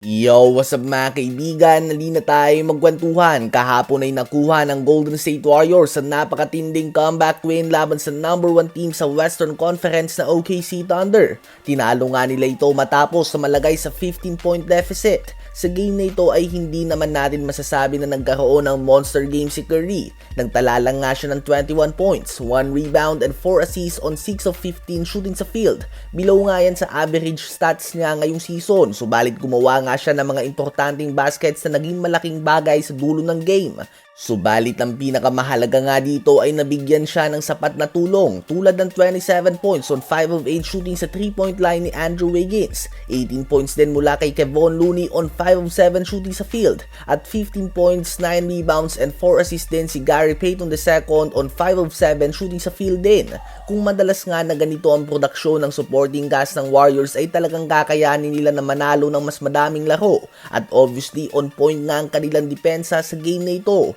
Yo, what's up mga kaibigan? Nali na tayo magkwentuhan. Kahapon ay nakuha ng Golden State Warriors sa napakatinding comeback win laban sa number 1 team sa Western Conference na OKC Thunder. Tinalo nga nila ito matapos sa malagay sa 15-point deficit. Sa game na ito ay hindi naman natin masasabi na nagkaroon ng monster game si Curry. Nagtala lang nga siya ng 21 points, 1 rebound and 4 assists on 6 of 15 shooting sa field. Below nga yan sa average stats niya ngayong season, subalit gumawa nga siya ng mga importanteng baskets na naging malaking bagay sa dulo ng game. Subalit ang pinakamahalaga nga dito ay nabigyan siya ng sapat na tulong tulad ng 27 points on 5 of 8 shooting sa 3-point line ni Andrew Wiggins, 18 points din mula kay Kevon Looney on 5 of 7 shooting sa field, at 15 points, 9 rebounds and 4 assists din si Gary Payton II on 5 of 7 shooting sa field din. Kung madalas nga na ganito ang produksyon ng supporting cast ng Warriors ay talagang kakayanin nila na manalo ng mas madaming laro at obviously on point nga ang kanilang depensa sa game na ito.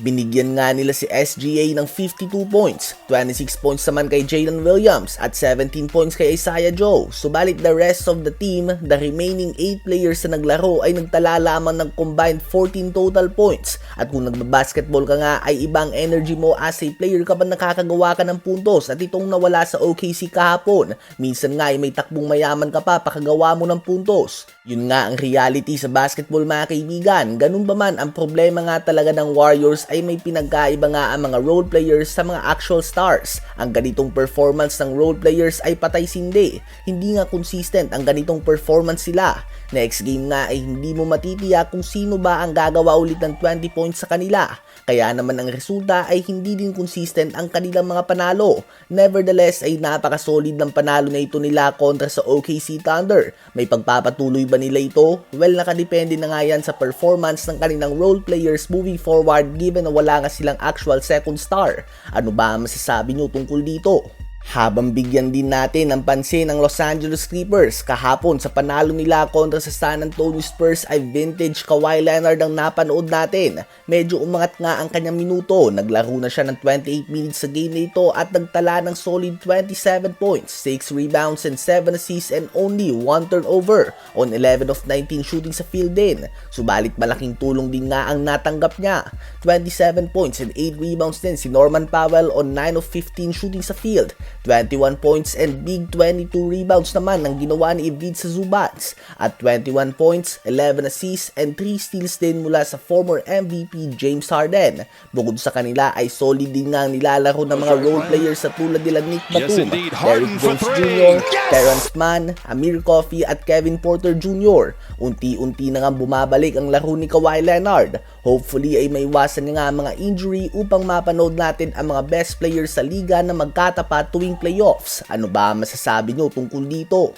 Binigyan nga nila si SGA ng 52 points, 26 points naman kay Jalen Williams at 17 points kay Isaiah Joe. Subalit the rest of the team, the remaining 8 players na naglaro ay nagtala lamang ng combined 14 total points. At kung nagbabasketball ka nga ay ibang energy mo as a player kapag nakakagawa ka ng puntos at itong nawala sa OKC kahapon. Minsan nga ay may takbong mayaman ka pa pakagawa mo ng puntos. Yun nga ang reality sa basketball mga kaibigan. Ganun ba man ang problema nga talaga ng Warriors ay may pinagkaiba nga ang mga role players sa mga actual stars. Ang ganitong performance ng role players ay patay sindi. Hindi nga consistent ang ganitong performance sila. Next game nga ay hindi mo matitiyak kung sino ba ang gagawa ulit ng 20 points sa kanila. Kaya naman ang resulta ay hindi din consistent ang kanilang mga panalo. Nevertheless ay napaka-solid ng panalo na ito nila kontra sa OKC Thunder. May pagpapatuloy ba nila ito? Well, nakadepende na nga yan sa performance ng kanilang role players moving forward given na wala nga silang actual second star. Ano ba ang masasabi nyo tungkol dito? Habang bigyan din natin ng pansin ang Los Angeles Clippers kahapon sa panalo nila kontra sa San Antonio Spurs ay vintage Kawhi Leonard ang napanood natin. Medyo umangat nga ang kanyang minuto, naglaro na siya ng 28 minutes sa game na ito at nagtala ng solid 27 points, 6 rebounds and 7 assists and only 1 turnover on 11 of 19 shooting sa field din. Subalit malaking tulong din nga ang natanggap niya. 27 points and 8 rebounds din si Norman Powell on 9 of 15 shooting sa field. 21 points and big 22 rebounds naman ang ginawa ni Ivica Zubats at 21 points, 11 assists and 3 steals din mula sa former MVP James Harden. Bukod sa kanila ay solid din nga ang nilalaro ng mga role players sa tulad nila Nick Yes, Batum, indeed. Derrick Jones. Jr., Yes! Terrence Mann, Amir Coffey at Kevin Porter Jr. Unti-unti na nga bumabalik ang laro ni Kawhi Leonard. Hopefully ay maiwasan nga ang mga injury upang mapanood natin ang mga best players sa liga na magkatapat tuwing playoffs. Ano ba masasabi nyo tungkol dito?